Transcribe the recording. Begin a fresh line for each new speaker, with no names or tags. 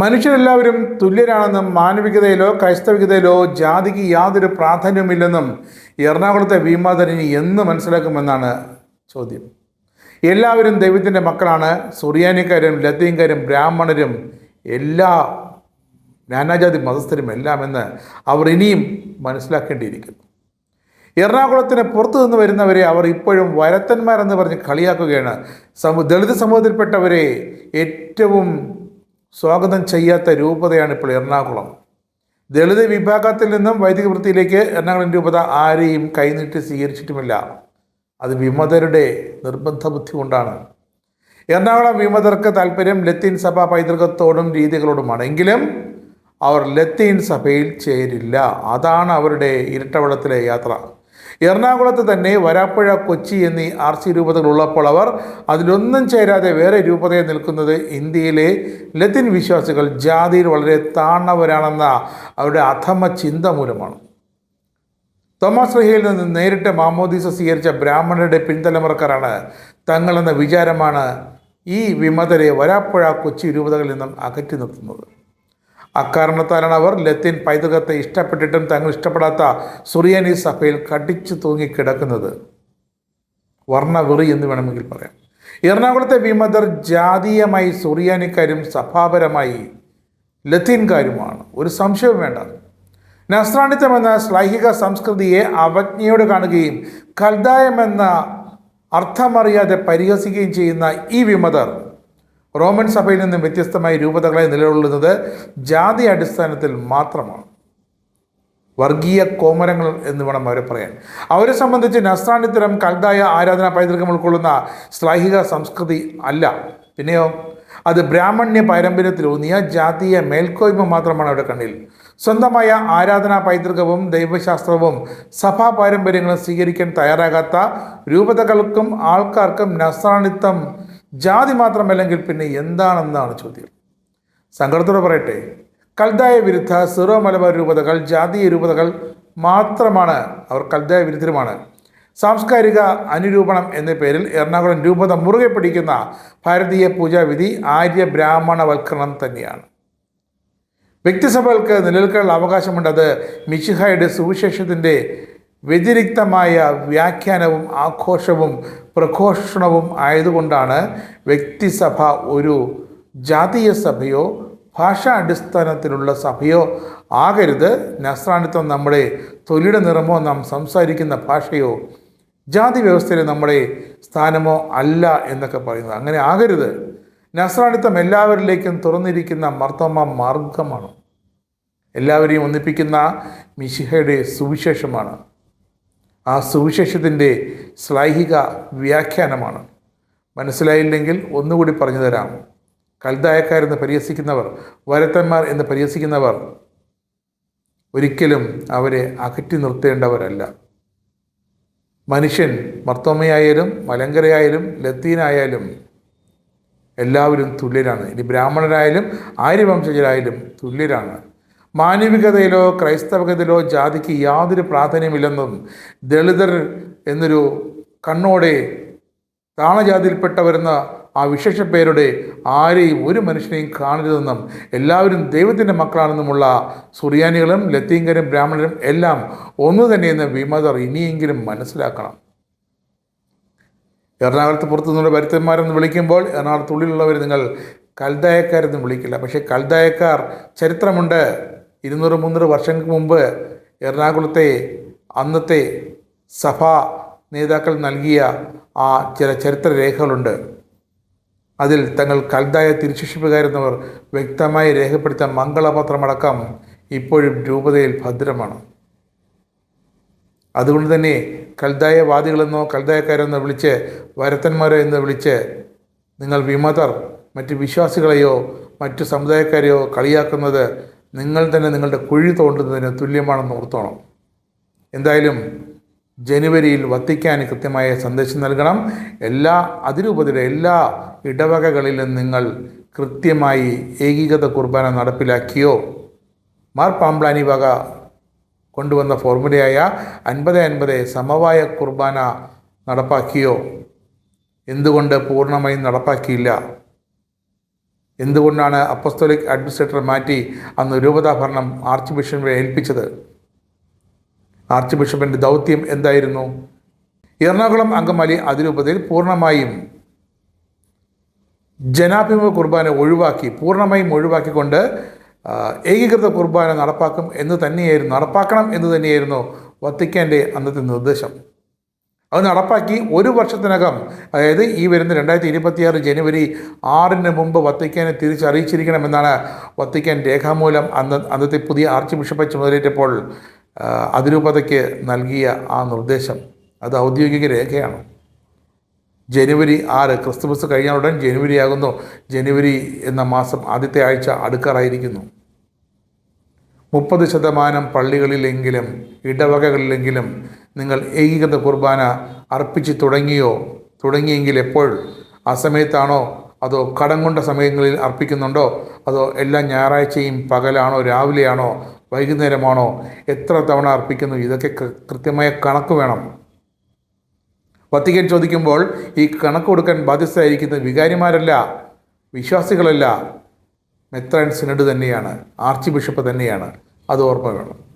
മനുഷ്യരെല്ലാവരും തുല്യരാണെന്നും മാനവികതയിലോ ക്രൈസ്തവികതയിലോ ജാതിക്ക് യാതൊരു പ്രാധാന്യമില്ലെന്നും എറണാകുളത്തെ ഭീമാധരനി എന്ന് മനസ്സിലാക്കുമെന്നാണ് ചോദ്യം. എല്ലാവരും ദൈവത്തിന്റെ മക്കളാണ്. സുറിയാനിക്കാരും ലത്തീൻകാരും ബ്രാഹ്മണരും എല്ലാ നാനാജാതി മതസ്ഥരും എല്ലാമെന്ന് അവർ ഇനിയും മനസ്സിലാക്കേണ്ടിയിരിക്കുന്നു. എറണാകുളത്തിന് പുറത്തു നിന്ന് വരുന്നവരെ അവർ ഇപ്പോഴും വരത്തന്മാരെന്ന് പറഞ്ഞ് കളിയാക്കുകയാണ്. സമൂ ദളിത് സമൂഹത്തിൽപ്പെട്ടവരെ ഏറ്റവും സ്വാഗതം ചെയ്യാത്ത രൂപതയാണ് ഇപ്പോൾ എറണാകുളം. ദളിത് വിഭാഗത്തിൽ നിന്നും വൈദിക വൃത്തിയിലേക്ക് എറണാകുളം രൂപത ആരെയും കൈനീട്ടി സ്വീകരിച്ചിട്ടുമില്ല. അത് വിമതരുടെ നിർബന്ധ ബുദ്ധി കൊണ്ടാണ്. എറണാകുളം വിമതർക്ക് താല്പര്യം ലത്തീൻ സഭ പൈതൃകത്തോടും രീതികളോടുമാണ്. എങ്കിലും അവർ ലത്തീൻ സഭയിൽ ചേരില്ല. അതാണ് അവരുടെ ഇരട്ടവളത്തിലെ യാത്ര. എറണാകുളത്ത് തന്നെ വരാപ്പുഴ കൊച്ചി എന്നീ ആർ സി രൂപതകൾ ഉള്ളപ്പോൾ അവർ അതിലൊന്നും ചേരാതെ വേറെ രൂപതയെ നിൽക്കുന്നത് ഇന്ത്യയിലെ ലത്തിൻ വിശ്വാസികൾ ജാതിയിൽ വളരെ താണവരാണെന്ന അവരുടെ അധമ ചിന്ത മൂലമാണ്. തോമസ് റഹിയിൽ നിന്ന് നേരിട്ട് മാമോദീസ സ്വീകരിച്ച ബ്രാഹ്മണരുടെ പിൻതലമുറക്കാരാണ് തങ്ങളെന്ന വിചാരമാണ് ഈ വിമതരെ വരാപ്പുഴ കൊച്ചി രൂപതകളിൽ നിന്നും അകറ്റി നിർത്തുന്നത്. അക്കാരണത്താലാണ് അവർ ലത്തീൻ പൈതൃകത്തെ ഇഷ്ടപ്പെട്ടിട്ടും തങ്ങൾ ഇഷ്ടപ്പെടാത്ത സുറിയാനി സഭയിൽ കടിച്ചു തൂങ്ങിക്കിടക്കുന്നത്. വർണവെറി എന്ന് വേണമെങ്കിൽ പറയാം. എറണാകുളത്തെ വിമതർ ജാതീയമായി സുറിയാനിക്കാരും സഭാപരമായി ലത്തീൻകാരുമാണ്. ഒരു സംശയവും വേണ്ട. നസ്രാണിത്വം എന്ന ശ്ലൈഹിക സംസ്കൃതിയെ അവജ്ഞയോട് കാണുകയും കൽദായം എന്ന അർത്ഥമറിയാതെ പരിഹസിക്കുകയും ചെയ്യുന്ന ഈ വിമതർ റോമൻ സഭയിൽ നിന്നും വ്യത്യസ്തമായി രൂപതകളെ നിലകൊള്ളുന്നത് ജാതി അടിസ്ഥാനത്തിൽ മാത്രമാണ്. വർഗീയ കോമരങ്ങൾ എന്ന് വേണം അവരെ പറയാൻ. അവരെ സംബന്ധിച്ച് നസ്രാണിത്തരം കൽതായ ആരാധനാ പൈതൃകം ഉൾക്കൊള്ളുന്ന ശ്ലൈഹിക സംസ്കൃതി അല്ല. പിന്നെയോ അത് ബ്രാഹ്മണ്യ പാരമ്പര്യത്തിലൂന്നിയ ജാതീയ മേൽക്കോയ്മ മാത്രമാണ് അവരുടെ കണ്ണിൽ. സ്വന്തമായ ആരാധനാ പൈതൃകവും ദൈവശാസ്ത്രവും സഭാ പാരമ്പര്യങ്ങളും സ്വീകരിക്കാൻ തയ്യാറാകാത്ത രൂപതകൾക്കും ആൾക്കാർക്കും നസ്രാണിത്തം ജാതി മാത്രമല്ലെങ്കിൽ പിന്നെ എന്താണെന്നാണ് ചോദ്യം. സങ്കടത്തോടെ പറയട്ടെ. കൽദായ വിരുദ്ധ സിറോ മലബാർ രൂപതകൾ ജാതീയ രൂപതകൾ മാത്രമാണ് അവർ കൽദായ വിരുദ്ധരുമാണ്. സാംസ്കാരിക അനുരൂപണം എന്ന പേരിൽ എറണാകുളം രൂപത മുറുകെ പിടിക്കുന്ന ഭാരതീയ പൂജാവിധി ആര്യ ബ്രാഹ്മണവൽക്കരണം തന്നെയാണ്. വ്യക്തിസഭകൾക്ക് നിലനിൽക്കാനുള്ള അവകാശമുണ്ട്. അത് മിശിഹായുടെ സുവിശേഷത്തിന്റെ വ്യതിരിക്തമായ വ്യാഖ്യാനവും ആഘോഷവും പ്രഘോഷണവും ആയതുകൊണ്ടാണ് വ്യക്തിസഭ ഒരു ജാതീയ സഭയോ ഭാഷാ അടിസ്ഥാനത്തിലുള്ള സഭയോ ആകരുത്. നസ്രാണിത്വം നമ്മുടെ തൊലിയുടെ നിറമോ നാം സംസാരിക്കുന്ന ഭാഷയോ ജാതി വ്യവസ്ഥയിലെ നമ്മുടെ സ്ഥാനമോ അല്ല എന്നൊക്കെ പറയുന്നത്. അങ്ങനെ ആകരുത്. നസ്രാണിത്വം എല്ലാവരിലേക്കും തുറന്നിരിക്കുന്ന മർത്തമ മാർഗമാണ്. എല്ലാവരെയും ഒന്നിപ്പിക്കുന്ന മിശിഹയുടെ സുവിശേഷമാണ്. ആ സുവിശേഷത്തിന്റെ ശ്ലൈഹിക വ്യാഖ്യാനമാണ്. മനസ്സിലായില്ലെങ്കിൽ ഒന്നുകൂടി പറഞ്ഞു തരാം. കൽദായക്കാരെന്ന് പരിഹസിക്കുന്നവർ വരത്തന്മാർ എന്ന് പരിഹസിക്കുന്നവർ ഒരിക്കലും അവരെ അകറ്റി നിർത്തേണ്ടവരല്ല. മനുഷ്യൻ മർത്തോമയായാലും മലങ്കരയായാലും ലത്തീനായാലും എല്ലാവരും തുല്യരാണ്. ഇനി ബ്രാഹ്മണരായാലും ആര്യവംശജരായാലും തുല്യരാണ്. മാനവികതയിലോ ക്രൈസ്തവകതയിലോ ജാതിക്ക് യാതൊരു പ്രാധാന്യമില്ലെന്നും ദളിതർ എന്നൊരു കണ്ണോടെ താണജാതിയിൽപ്പെട്ടവരെന്ന ആ വിശേഷ പേരുടെ ആരെയും ഒരു മനുഷ്യനെയും കാണരുതെന്നും എല്ലാവരും ദൈവത്തിന്റെ മക്കളാണെന്നുമുള്ള സുറിയാനികളും ലത്തീങ്കരും ബ്രാഹ്മണരും എല്ലാം ഒന്നു തന്നെയെന്ന് വിമതർ ഇനിയെങ്കിലും മനസ്സിലാക്കണം. എറണാകുളത്ത് പുറത്തു നിന്നുള്ള വരുത്തന്മാരെന്ന് വിളിക്കുമ്പോൾ എറണാകുളത്തുള്ളിലുള്ളവർ നിങ്ങൾ കൽദായക്കാരെന്ന് വിളിക്കില്ല. പക്ഷേ കൽദായക്കാർ ചരിത്രമുണ്ട്. ഇരുന്നൂറ് മുന്നൂറ് വർഷങ്ങൾക്ക് മുമ്പ് എറണാകുളത്തെ അന്നത്തെ സഭാ നേതാക്കൾ നൽകിയ ആ ചില ചരിത്രരേഖകളുണ്ട് അതിൽ തങ്ങൾ കൽദായ തിരുശിക്ഷിപ്പുകാരെന്നവർ വ്യക്തമായി രേഖപ്പെടുത്തിയ മംഗളപത്രമടക്കം ഇപ്പോഴും രൂപതയിൽ ഭദ്രമാണ്. അതുകൊണ്ട് തന്നെ കൽദായവാദികളെന്നോ കൽദായക്കാരെന്നോ വിളിച്ച് വരത്തന്മാരോ എന്ന് വിളിച്ച് നിങ്ങൾ വിമതർ മറ്റ് വിശ്വാസികളെയോ മറ്റു സമുദായക്കാരെയോ കളിയാക്കുന്നത് നിങ്ങൾ തന്നെ നിങ്ങളുടെ കുഴി തോണ്ടുന്നതിന് തുല്യമാണെന്ന് ഓർത്തോണം. എന്തായാലും ജനുവരിയിൽ വത്തിക്കാൻ കൃത്യമായ സന്ദേശം നൽകണം. എല്ലാ അതിരൂപതയുടെ എല്ലാ ഇടവകകളിലും നിങ്ങൾ കൃത്യമായി ഏകീകൃത കുർബാന നടപ്പിലാക്കിയോ? മാർ പാമ്പ്ലാനി വക കൊണ്ടുവന്ന ഫോർമുലയായ അൻപത് അൻപത് സമവായ കുർബാന നടപ്പാക്കിയോ? എന്തുകൊണ്ട് പൂർണമായും നടപ്പാക്കിയില്ല? എന്തുകൊണ്ടാണ് അപ്പസ്തോലിക് അഡ്മിനിസ്ട്രേറ്റർ മാറ്റി അന്ന് രൂപതാഭരണം ആർച്ച് ബിഷപ്പിനെ ഏൽപ്പിച്ചത്? ആർച്ച് ബിഷപ്പിന്റെ ദൗത്യം എന്തായിരുന്നു? എറണാകുളം അങ്കമാലി അതിരൂപതയിൽ പൂർണമായും ജനാഭിമുഖ കുർബാന ഒഴിവാക്കി പൂർണമായും ഒഴിവാക്കിക്കൊണ്ട് ഏകീകൃത കുർബാന നടപ്പാക്കും എന്ന് തന്നെയായിരുന്നു നടപ്പാക്കണം എന്ന് തന്നെയായിരുന്നു വത്തിക്കാന്റെ അന്നത്തെ നിർദ്ദേശം. അത് നടപ്പാക്കി ഒരു വർഷത്തിനകം അതായത് ഈ വരുന്ന രണ്ടായിരത്തി ഇരുപത്തിയാറ് ജനുവരി ആറിന് മുമ്പ് വത്തിക്കാനെ തിരിച്ചറിയിച്ചിരിക്കണമെന്നാണ് വത്തിക്കാൻ രേഖാമൂലം അന്ന് അന്നത്തെ പുതിയ ആർച്ച് ബിഷപ്പ് ചുമതലയേറ്റപ്പോൾ അതിരൂപതയ്ക്ക് നൽകിയ ആ നിർദ്ദേശം. അത് ഔദ്യോഗിക രേഖയാണ്. ജനുവരി ആറ് ക്രിസ്തുമസ് കഴിഞ്ഞ ഉടൻ ജനുവരി ആകുന്നു ജനുവരി എന്ന മാസം ആദ്യത്തെ ആഴ്ച അടുക്കാറായിരിക്കുന്നു മുപ്പത് ശതമാനം പള്ളികളിലെങ്കിലും ഇടവകകളിലെങ്കിലും നിങ്ങൾ ഏകീകൃത കുർബാന അർപ്പിച്ച് തുടങ്ങിയോ? തുടങ്ങിയെങ്കിൽ എപ്പോൾ? ആ സമയത്താണോ? അതോ കടം കൊണ്ട സമയങ്ങളിൽ അർപ്പിക്കുന്നുണ്ടോ? അതോ എല്ലാ ഞായറാഴ്ചയും പകലാണോ? രാവിലെയാണോ? വൈകുന്നേരമാണോ? എത്ര തവണ അർപ്പിക്കുന്നു? ഇതൊക്കെ കൃത്യമായ കണക്ക് വേണം. വത്തിക്കാൻ ചോദിക്കുമ്പോൾ ഈ കണക്ക് കൊടുക്കാൻ ബാധ്യസ്ഥരായിരിക്കുന്നത് വികാരിമാരല്ല വിശ്വാസികളല്ല. മെത്രാൻ സിനഡ് തന്നെയാണ് ആർച്ച് ബിഷപ്പ് തന്നെയാണ്. അത് ഓർമ്മ വേണം.